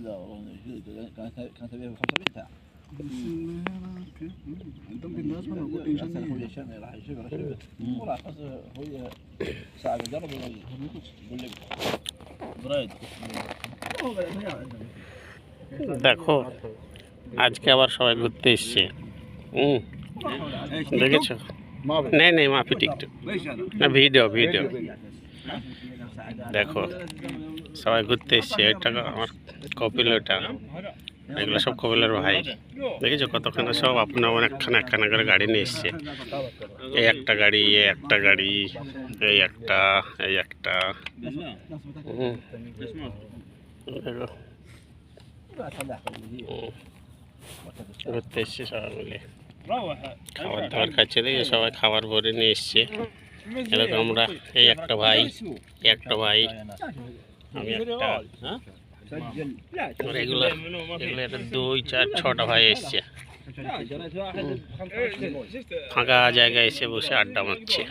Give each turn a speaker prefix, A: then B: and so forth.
A: ده والله كان كان تبيه 500 ساعة
B: انتم بالناس ما نقول ايش
A: هسه هو يشم راح يشوف راح يشوف والله بس هو ساعة بجرب يقول لي بريد
C: দেখো আজকে আবার সবাই ঘুরতে এসছে হুম দেখেছো নেই নেই মাফি টিকটক
B: ايش هذا؟
C: না ভিডিও ভিডিও দেখো, সবাই ঘুরতে এসছে। এটা আমার কপিল ওটা এগুলো সব কপিলের ভাই। দেখেছ কতখানে সব আপনা আমার একখানা একখানা করে গাড়ি নিয়ে এসছে। এই একটা গাড়ি, এই একটা গাড়ি, এই একটা এই একটা। ঘুরতে এসছে সবাই মিলে। খাবার দাবার খাচ্ছে। দেখে সবাই খাবার ভরে নিয়ে এসছে। এরকম আমরা এই একটা ভাই একটা ভাই, আমি একটা আর এগুলো দুই, চার, ছটা ভাই এসছে। ফাঁকা জায়গায় এসে বসে আড্ডা মারছে।